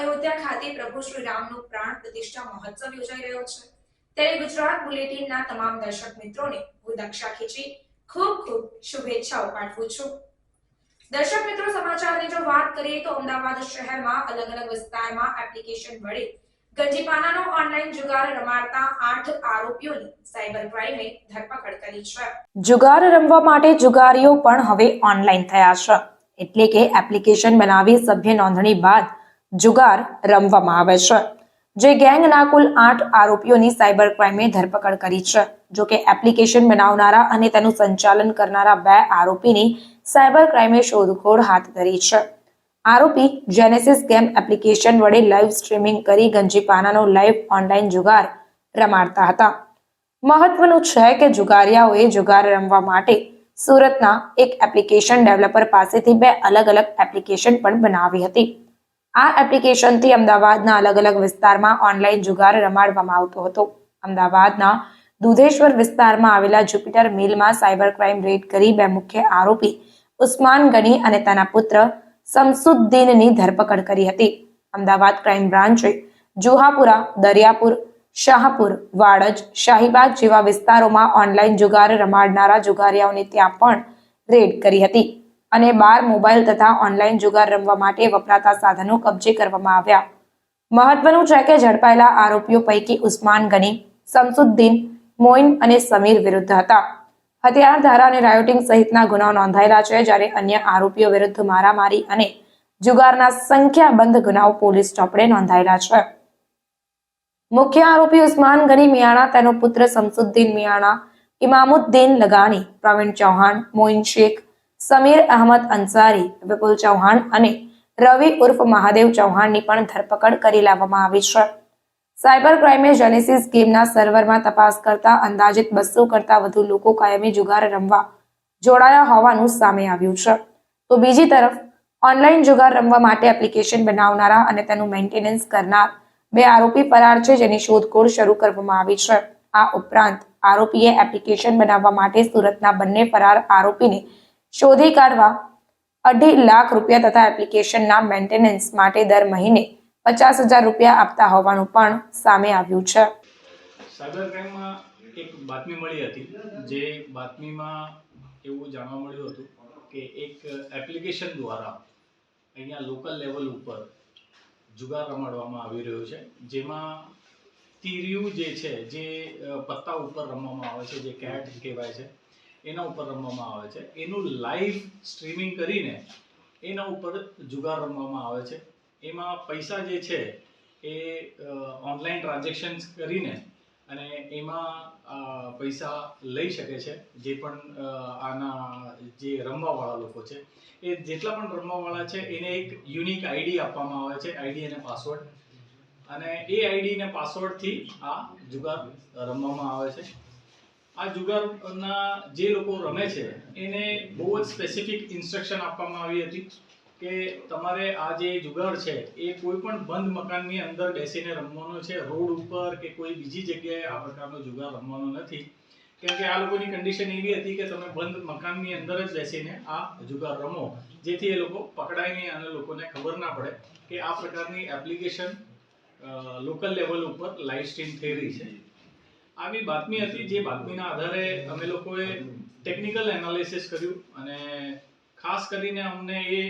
અયોધ્યા ખાતે પ્રભુ શ્રી રામનો પ્રાણ પ્રતિષ્ઠા મહોત્સવ યોજાઈ રહ્યો છે. ત્યારે ગુજરાત બુલેટિનના તમામ દર્શક મિત્રોને હું દક્ષા ખીચી ખૂબ ખૂબ શુભેચ્છાઓ પાઠવું છું. દર્શક મિત્રો, સમાચારની જો વાત કરીએ તો અમદાવાદ શહેરમાં અલગ અલગ વિસ્તારમાં એપ્લિકેશન વડે ગંજીપાનાનો ઓનલાઈન જુગાર રમાડતા આઠ આરોપીઓની સાયબર ક્રાઇમે ધરપકડ કરી છે. જુગાર રમવા માટે જુગારીઓ પણ હવે ઓનલાઈન થયા છે. એટલે કે એપ્લિકેશન બનાવી સભ્ય નોંધણી બાદ જુગાર રમવામાં આવે છે. જે ગેંગના કુલ આઠ આરોપીઓની સાયબર ક્રાઇમે ધરપકડ કરી છે. જો કે એપ્લિકેશન બનાવનારા અને તેનું સંચાલન કરનારા બે આરોપીની સાયબર ક્રાઇમે શોધખોળ હાથ ધરી છે. આરોપી જેનેસિસ ગેમ એપ્લિકેશન વડે લાઈવ સ્ટ્રીમિંગ કરી ગંજીપાનાનો લાઈવ ઓનલાઈન જુગાર રમાડતા હતા. મહત્વનું છે કે જુગારિયાઓએ જુગાર રમવા માટે સુરતના એક એપ્લિકેશન ડેવલપર પાસેથી બે અલગ અલગ એપ્લિકેશન પણ બનાવી હતી. આ એપ્લિકેશનથી અમદાવાદના અલગ અલગ વિસ્તારમાં ઓનલાઈન જુગાર રમાડવામાં આવતો હતો. અમદાવાદના દુધેશ્વર વિસ્તારમાં આવેલા જુપિટર મિલમાં સાયબર ક્રાઇમ રેડ કરી બે મુખ્ય આરોપી ઉસ્માન ગની અને તેના પુત્ર શમસુદ્દીનની ધરપકડ કરી હતી. અમદાવાદ ક્રાઇમ બ્રાન્ચે જુહાપુરા, દરિયાપુર, શાહપુર, વાડજ શાહીબાગ જેવા વિસ્તારોમાં ઓનલાઈન જુગાર રમાડનારા જુગારિયાઓને ત્યાં પણ રેડ કરી હતી. અને બાર મોબાઈલ તથા ઓનલાઈન જુગાર રમવા માટે વપરાતા સાધનો કબજે કરવામાં આવ્યા. મહત્વનું છે કે ઝડપાયેલા આરોપીઓ પૈકી ઉસ્માન ગની, શમસુદ્દીન, મોઇન અને સમીર વિરુદ્ધ હતા. હથિયાર ધારા અને રાયોટિંગ સહિતના ગુનાઓ નોંધાયેલા છે જ્યારે અન્ય આરોપીઓ વિરુદ્ધ મારામારી અને જુગારના સંખ્યાબંધ ગુનાઓ પોલીસ ચોપડે નોંધાયેલા છે. મુખ્ય આરોપી ઉસ્માન ગની મિયાણા, તેનો પુત્ર શમસુદ્દીન મિયાણા, ઇમામુદ્દીન લગાણી, પ્રવીણ ચૌહાણ, મોઇન શેખ સમીર અહમદ અંસારી, વિપુલ ચૌહાણ અને રવિ ઉર્ફ મહાદેવ ચૌહાણની પણ ધરપકડ કરી લાવવામાં આવી છે. સાયબર ક્રાઇમે જેનેસિસ ગેમના સર્વરમાં તપાસ કરતા અંદાજિત બસો કરતા વધુ લોકો કાયમી જુગાર રમવા જોડાયા હોવાનું સામે આવ્યું છે. તો બીજી તરફ, ઓનલાઈન જુગાર રમવા માટે એપ્લિકેશન બનાવનારા અને તેનું મેન્ટેનન્સ કરનાર બે આરોપી ફરાર છે જેની શોધખોળ શરૂ કરવામાં આવી છે. આ ઉપરાંત, આરોપીએ એપ્લિકેશન બનાવવા માટે સુરતના બંને ફરાર આરોપીને શોધી કાઢવા અઢી લાખ રૂપિયા તથા એપ્લિકેશનના મેન્ટેનન્સ માટે દર મહિને પચાસ હજાર રૂપિયા આપતા હોવાનું પણ સામે આવ્યું છે. સાયબર એક બાતમી મળી હતી, જે બાતમીમાં એવું જાણવા મળ્યું હતું કે એક એપ્લિકેશન દ્વારા અહીંયા લોકલ લેવલ ઉપર જુગાર રમાડવામાં આવી રહ્યો છે, જેમાં તીર્યું જે છે, જે પત્તા ઉપર રમવામાં આવે છે, જે કેટ કહેવાય છે એના ઉપર રમવામાં આવે છે. એનું લાઈવ સ્ટ્રીમિંગ કરીને એના ઉપર જુગાર રમવામાં આવે છે. એમાં પૈસા જે છે એ ઓનલાઈન ટ્રાન્ઝેક્શન્સ કરીને અને એમાં પૈસા લઈ શકે છે. જે પણ આના જે રમવાવાળા લોકો છે. એ જેટલા પણ રમવાવાળા છે, એને એક યુનિક આઈડી આપવામાં આવે છે. આઈડી અને પાસવર્ડ અને એ આઈડી ને પાસવર્ડથી આ જુગાર રમવામાં આવે છે. આ જુગારના જે લોકો રમે છે, એને બહુ જ સ્પેસિફિક ઇન્સ્ટ્રક્શન આપવામાં આવી હતી કે તમારે આ જે જુગાર છે, એ કોઈ પણ બંધ મકાનની અંદર બેસીને રમવાનો છે, રોડ ઉપર કે કોઈ બીજી જગ્યાએ આ પ્રકારનો જુગાર રમવાનો નથી. કેમ કે આ લોકોની કન્ડિશન એવી હતી કે તમે બંધ મકાનની અંદર જ બેસીને આ જુગાર રમો, જેથી એ લોકો પકડાય નહીં અને લોકોને ખબર ના પડે કે આ પ્રકારની એપ્લિકેશન લોકલ લેવલ ઉપર લાઈવ સ્ટ્રીમ થઈ રહી છે. આવી બાતમી હતી જે બાતમીના આધારે અમે લોકોએ ટેકનિકલ એનાલિસિસ કર્યું અને ખાસ કરીને અમને એ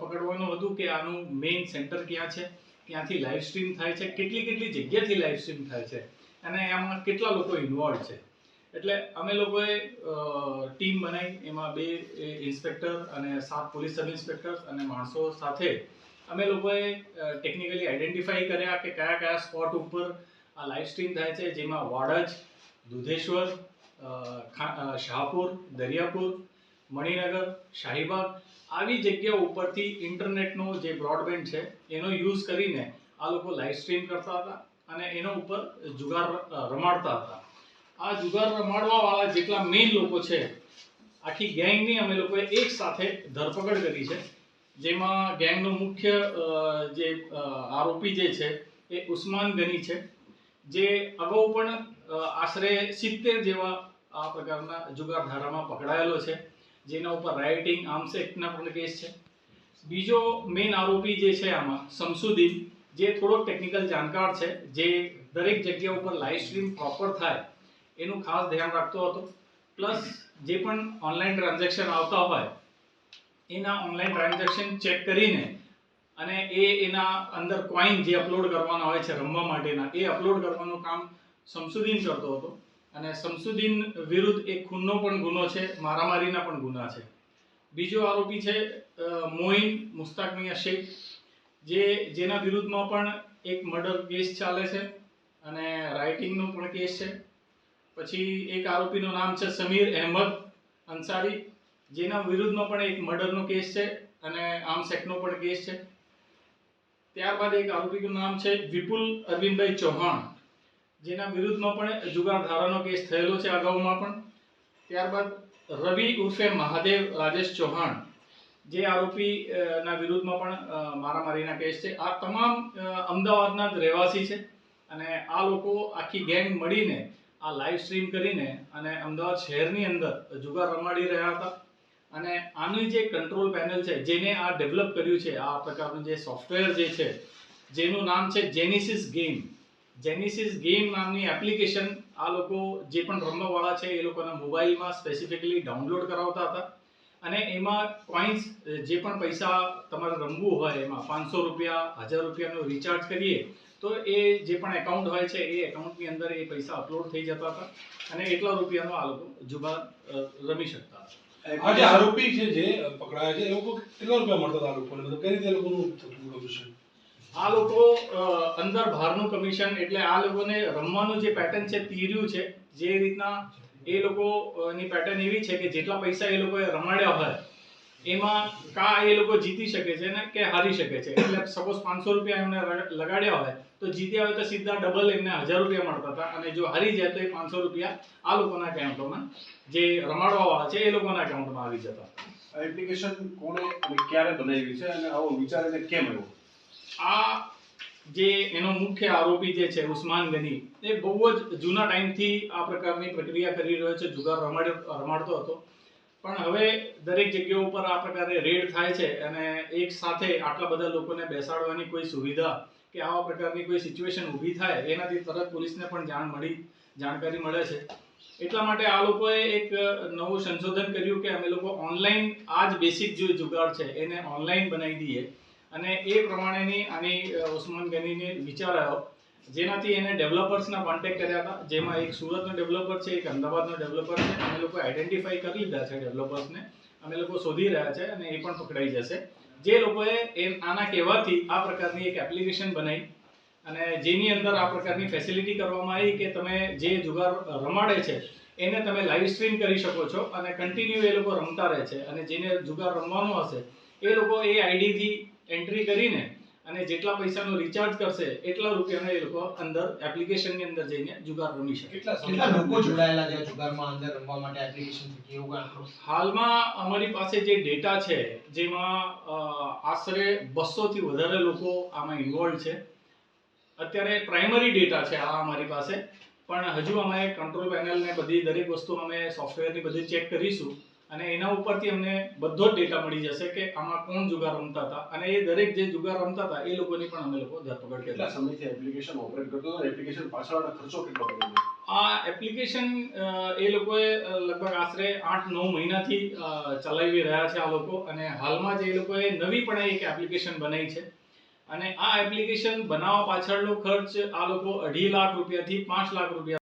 પકડવાનું હતું કે આનું મેઇન સેન્ટર ક્યાં છે, ક્યાંથી લાઈવ સ્ટ્રીમ થાય છે, કેટલી કેટલી જગ્યાથી લાઈવ સ્ટ્રીમ થાય છે અને એમાં કેટલા લોકો ઇન્વોલ્વ છે. એટલે અમે લોકોએ ટીમ બનાવી એમાં બે ઇન્સ્પેક્ટર અને સાત પોલીસ સબ ઇન્સ્પેક્ટર અને માણસો સાથે અમે લોકોએ ટેકનિકલી આઈડેન્ટિફાઈ કર્યા કે કયા કયા સ્પોટ ઉપર આ લાઈવ સ્ટ્રીમ થાય છે, જેમાં વાડજ, દુધેશ્વર શાહપુર, દરિયાપુર, મણિનગર, શાહીબાગ આવી જગ્યા ઉપરથી ઇન્ટરનેટનો જે બ્રોડબેન્ડ છે, એનો યુઝ કરીને આ લોકો લાઈવ સ્ટ્રીમ કરતા હતા અને એનો ઉપર જુગાર રમાડતા હતા. આ જુગાર રમાડવાવાળા જેટલા મેઇન લોકો છે, આખી ગેંગની અમે લોકોએ એક સાથે ધરપકડ કરી છે, જેમાં ગેંગનો મુખ્ય જે આરોપી જે છે, એ ઉસ્માન ગની છે. જે અગાઉ પણ આશરે સિત્તેર જેવા આ પ્રકારના જુગાર ધારામાં પકડાયેલો છે. જેના ઉપર રાઇટિંગ આર્મ્સ એક્ટના પણ કેસ છે. બીજો મેઇન આરોપી જે છે આમાં, શમસુદ્દીન, જે થોડોક ટેકનિકલ જાણકાર છે, જે દરેક જગ્યા ઉપર લાઈવ સ્ટ્રીમ પ્રોપર થાય, એનું ખાસ ધ્યાન રાખતો હતો. પ્લસ જે પણ ઓનલાઈન ટ્રાન્ઝેક્શન આવતા હોય, એના ઓનલાઈન ટ્રાન્ઝેક્શન ચેક કરીને અને એ એના અંદર કોઈન જે અપલોડ કરવાના હોય છે રમવા માટેના, એ અપલોડ કરવાનું કામ શમસુદ્દીન કરતો હતો. અને શમસુદ્દીન વિરુદ્ધ એક ખૂનનો પણ ગુનો છે, મારામારીના પણ ગુના છે. બીજો આરોપી છે મોઇન મુસ્તાક મિયા શેખ, જે જેના વિરુદ્ધમાં પણ એક મર્ડર કેસ ચાલે છે અને રાઇટિંગનો પણ કેસ છે. પછી એક આરોપીનું નામ છે સમીર અહેમદ અંસારી, જેના વિરુદ્ધમાં પણ એક મર્ડરનો કેસ છે અને આર્મ્સ એક્ટનો પણ કેસ છે. ત્યારબાદ એક આરોપીનું નામ છે વિપુલ અરવિંદભાઈ ચૌહાણ. જેના વિરુદ્ધમાં પણ જુગાર ધારાનો કેસ થયેલો છે અગાઉમાં પણ. ત્યારબાદ રવિ ઉર્ફે મહાદેવ રાજેશ ચૌહાણ. જે આરોપીના વિરુદ્ધમાં પણ મારામારીના કેસ છે. આ તમામ અમદાવાદના જ રહેવાસી છે. અને આ લોકો આખી ગેંગ મળીને આ લાઈવ સ્ટ્રીમ કરીને અને અમદાવાદ શહેરની અંદર જુગાર રમાડી રહ્યા હતા. અને આનું જે કંટ્રોલ પેનલ છે, જેને આ ડેવલપ કર્યું છે, આ પ્રકારનું જે સોફ્ટવેર જે છે, જેનું નામ છે જેનિસિસ ગેમ જેનિસિસ ગેમ નામની એપ્લિકેશન આ લોકો જે પણ રમવાવાળા છે, એ લોકોના મોબાઈલમાં સ્પેસિફિકલી ડાઉનલોડ કરાવતા હતા. અને એમાં કોઈન્સ જે પણ પૈસા તમારે રમવું હોય, એમાં પાંચસો રૂપિયા, હજાર રૂપિયાનું રિચાર્જ કરીએ, તો એ જે પણ એકાઉન્ટ હોય છે, એ એકાઉન્ટની અંદર એ પૈસા અપલોડ થઈ જતા હતા. અને એટલા રૂપિયાનો આ લોકો જુગાર રમી શકતા હતા. આ આરોપી છે જે પકડાયા છે, એ લોકો કેટલા રૂપિયા મળતા હતા લોકોને? મતલબ કઈ રીતે લોકોનું થતું કમિશન આ લોકો અંદર બહારનું કમિશન, એટલે આ લોકોને રમવાનું જે પેટર્ન છે, તીર્યું છે, જે રીતના એ લોકોની પેટર્ન એવી છે કે જેટલા પૈસા એ લોકોએ રમાડ્યા હોય એમાં કા એ લોકો જીતી શકે છે ને કે હારી શકે છે? એટલે સપોઝ પાંચસો રૂપિયા એમને લગાડ્યા હોય તો જીત્યા હોય તો સીધા ડબલ એમને હજાર રૂપિયા મળતા હતા. અને જો હારી જાય તો એ પાંચસો રૂપિયા આ લોકોના એકાઉન્ટમાં જે રમાડવાવાળા છે એ લોકોના એકાઉન્ટમાં આવી જતા. એપ્લિકેશન કોણે અને ક્યારે બનાવી છે? અને આવો વિચાર એને કેમ આવ્યો? આ જે એનો મુખ્ય આરોપી જે છે ઉસ્માન ગની એ બહુ જ જૂના ટાઈમથી આ પ્રકારની પ્રક્રિયા કરી રહ્યો છે. જુગાર રમાડ રમાડતો હતો. પણ હવે દરેક જગ્યાઓ ઉપર આ પ્રકારે રેડ થાય છે અને એક સાથે આટલા બધા લોકોને બેસાડવાની કોઈ સુવિધા કે આવા પ્રકારની કોઈ સિચ્યુએશન ઊભી થાય, એનાથી તરત પોલીસને પણ જાણ મળી, જાણકારી મળે છે. એટલા માટે આ લોકોએ એક નવું સંશોધન કર્યું કે અમે લોકો ઓનલાઈન આ જ બેસિક જે જુગાડ છે એને ઓનલાઈન બનાવી દઈએ. અને એ પ્રમાણેની આની ઉસ્માન ગનીને વિચાર આવ્યો જેનાથી એને ડેવલપર્સના કોન્ટેક્ટ કર્યા હતા. જેમાં એક સુરતનો ડેવલપર છે, એક અમદાવાદનો ડેવલપર છે. અમે લોકો આઈડેન્ટિફાઈ કરી લીધા છે ડેવલપર્સને. અમે લોકો શોધી રહ્યા છે અને એ પણ પકડાઈ જશે. જે લોકોએ એ આના કહેવાથી આ પ્રકારની એક એપ્લિકેશન બનાવી અને જેની અંદર આ પ્રકારની ફેસિલિટી કરવામાં આવી કે તમે જે જુગાર રમાડે છે, એને તમે લાઈવ સ્ટ્રીમ કરી શકો છો અને કન્ટિન્યુ એ લોકો રમતા રહે છે. અને જેને જુગાર રમવાનો હશે, એ લોકો એ આઈડીથી એન્ટ્રી કરીને અને જેટલા પૈસાનો રિચાર્જ કરશે એટલા રૂપિયાનો એ લોકો અંદર એપ્લિકેશનની અંદર જઈને જુગાર રમી શકે. કેટલા કેટલા લોકો જોડાયેલા છે જુગારમાં અંદર રમવા માટે એપ્લિકેશન થકી એવું આંકડો? હાલમાં અમારી પાસે જે ડેટા છે જેમાં આશરે બસો થી વધારે લોકો આમાં ઇન્વોલ્વ છે. અત્યારે પ્રાઇમરી ડેટા છે આ અમારી પાસે. પણ હજુ અમે કંટ્રોલ પેનલ ને બધી દરેક વસ્તુ અમે સોફ્ટવેરની બધી ચેક કરીશું. અને એના ઉપરથી અમને બધો જ ડેટા મળી જશે કે આમાં કોણ જુગાર રમતા હતા. અને એ દરેક જે જુગાર રમતા હતા એ લોકોની પણ અમે લોકો ધરપકડ કેટલા સમયથી એપ્લિકેશન ઓપરેટ કરતો હતો? એપ્લિકેશન પાછળનો ખર્ચો કેટલો કર્યો આ એપ્લિકેશન એ લોકોએ લગભગ આશરે આઠ નવ મહિનાથી ચલાવી રહ્યા છે આ લોકો. અને હાલમાં જ એ લોકોએ નવી પણ એક એપ્લિકેશન બનાવી છે. અને આ એપ્લિકેશન બનાવવા પાછળનો ખર્ચ આ લોકો અઢી લાખ રૂપિયાથી પાંચ લાખ રૂપિયા